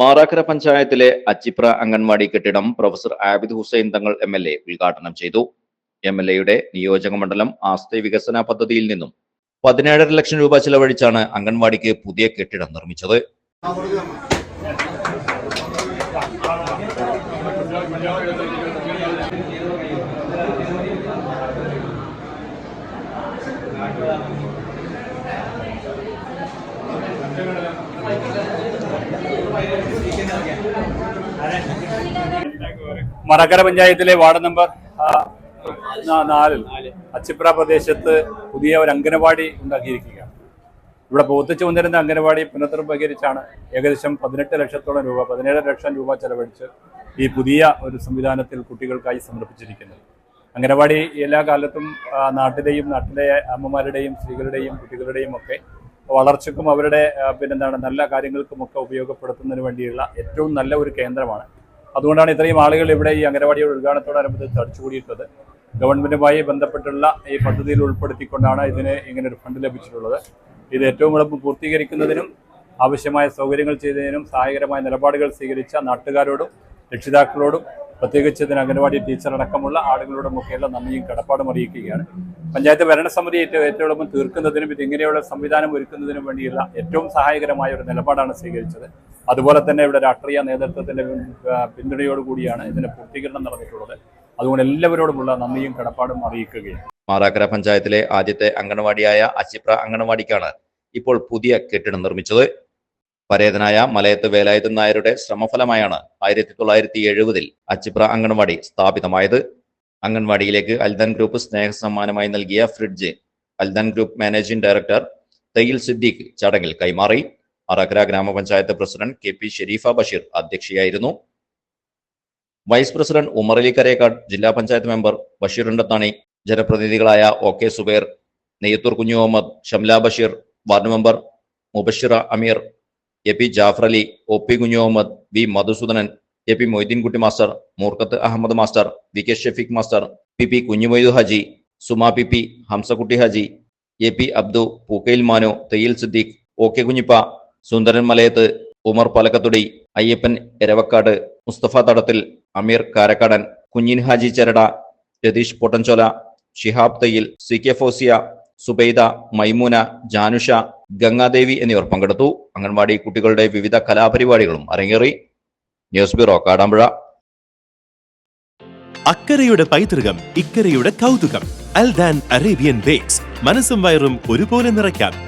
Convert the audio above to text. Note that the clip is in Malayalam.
മാറാക്കര പഞ്ചായത്തിലെ അച്ചിപ്ര അംഗൻവാടി കെട്ടിടം professor Abid Hussain Thangal M L A ഉദ്ഘാടനം ചെയ്തു. എം എൽ എയുടെ നിയോജക മണ്ഡലം ആസ്തി വികസന പദ്ധതിയിൽ നിന്നും പതിനേഴര ലക്ഷം രൂപ ചെലവഴിച്ചാണ് അംഗൻവാടിക്ക് പുതിയ കെട്ടിടം നിർമ്മിച്ചത്. മറക്കര പഞ്ചായത്തിലെ വാർഡ് നമ്പർ നാലിൽ അച്ചിപ്ര പ്രദേശത്ത് പുതിയ ഒരു അംഗനവാടി ഉണ്ടാക്കിയിരിക്കുകയാണ്. ഇവിടെ പ്രവർത്തിച്ചു വന്നിരുന്ന അംഗനവാടി പുനർനിർവീകരിച്ചാണ് ഏകദേശം പതിനെട്ട് ലക്ഷത്തോളം രൂപ പതിനേഴ് ലക്ഷം രൂപ ചെലവഴിച്ച് ഈ പുതിയ ഒരു സംവിധാനത്തിൽ കുട്ടികൾക്കായി സമർപ്പിച്ചിരിക്കുന്നത്. അംഗനവാടി എല്ലാ കാലത്തും നാട്ടിലെയും നാട്ടിലെ അമ്മമാരുടെയും സ്ത്രീകളുടെയും കുട്ടികളുടെയും ഒക്കെ വളർച്ചയ്ക്കും അവരുടെ പിന്നെന്താണ് നല്ല കാര്യങ്ങൾക്കും ഒക്കെ ഉപയോഗപ്പെടുത്തുന്നതിന് വേണ്ടിയുള്ള ഏറ്റവും നല്ല ഒരു കേന്ദ്രമാണ്. അതുകൊണ്ടാണ് ഇത്രയും ആളുകൾ ഇവിടെ ഈ അംഗനവാടിയുടെ ഉദ്ഘാടനത്തോടനുബന്ധിച്ച് തടിച്ചുകൂടിയിട്ടുള്ളത് ഗവൺമെന്റുമായി ബന്ധപ്പെട്ടുള്ള ഈ പദ്ധതിയിൽ ഉൾപ്പെടുത്തിക്കൊണ്ടാണ് ഇതിന് ഇങ്ങനെ ഒരു ഫണ്ട് ലഭിച്ചിട്ടുള്ളത്. ഇത് ഏറ്റവും എളുപ്പം പൂർത്തീകരിക്കുന്നതിനും ആവശ്യമായ സൗകര്യങ്ങൾ ചെയ്തതിനും സഹായകരമായ നിലപാടുകൾ സ്വീകരിച്ച നാട്ടുകാരോടും രക്ഷിതാക്കളോടും പ്രത്യേകിച്ച് ഇതിന് അംഗനവാടി ടീച്ചർ അടക്കമുള്ള ഒക്കെയുള്ള നന്ദിയും കടപ്പാടും അറിയിക്കുകയാണ്. പഞ്ചായത്ത് ഭരണസമിതി ഏറ്റവും തീർക്കുന്നതിനും ഇത് ഇങ്ങനെയുള്ള സംവിധാനം ഒരുക്കുന്നതിനും വേണ്ടിയുള്ള ഏറ്റവും സഹായകരമായ ഒരു നിലപാടാണ് സ്വീകരിച്ചത്. അതുപോലെ തന്നെ ഇവിടെ രാഷ്ട്രീയ ആ, പിന്തുണയോടുകൂടിയാണ് ഇതിന്റെ പൂർത്തീകരണം നടന്നിട്ടുള്ളത്. അതുകൊണ്ട് എല്ലാവരോടുമുള്ള നന്ദിയും കടപ്പാടും അറിയിക്കുകയാണ്. മാറാക്കര പഞ്ചായത്തിലെ ആദ്യത്തെ അംഗൻവാടിയായ അച്ചിപ്ര അംഗൻവാടിക്കാണ് ഇപ്പോൾ പുതിയ കെട്ടിടം നിർമ്മിച്ചത്. പരേതനായ മലയത്ത് വേലായുധൻ നായരുടെ ശ്രമഫലമായാണ് ആയിരത്തി തൊള്ളായിരത്തി എഴുപതിൽ അച്ചിപ്ര അംഗൻവാടി സ്ഥാപിതമായത്. അംഗൻവാടിയിലേക്ക് അൽദൻ ഗ്രൂപ്പ് സ്നേഹ സമ്മാനമായി നൽകിയ fridge Aldan group managing director Thayyil Siddique ചടങ്ങിൽ കൈമാറി. അറക്കര ഗ്രാമപഞ്ചായത്ത് president K P Sherifa Basheer അധ്യക്ഷയായിരുന്നു. Vice president Umarali Karekkad ജില്ലാ panchayat member Basheer Undathani ജനപ്രതിനിധികളായ O K Zubair Neyyathur Kunju Muhammad Shamla Basheer ward member Mubashira Ameer A P Jafar Ali O P Kunju Muhammad V Madhusoodanan A P Moideenkutty master Moorkath Ahammed master V K Shefeeq master P P Kunjumoidu Haji Suma P P Hamsakutty Haji A P Abdu Pookkayil Manu Theyyil Siddique O K Kunjippa Sundaran Malayath Umar Palakkathudi Ayyappan Eravakkad Musthafa Thadathil Ameer Karakkadan Kunhin Haji Charada Ratheesh Pottanchola Shihab Thayyil C K Fousiya Subaida Maimoona Janusha Gangadevi എന്നിവർ പങ്കെടുത്തു. അംഗൻവാടി കുട്ടികളുടെ വിവിധ കലാപരിപാടികളും അരങ്ങേറി. News bureau Kadampuzha. അക്കരയുടെ പൈതൃകം ഇക്കരയുടെ കൗതുകം. Aldan Arabian bakes. മനസ്സും വയറും ഒരുപോലെ നിറയ്ക്കാം.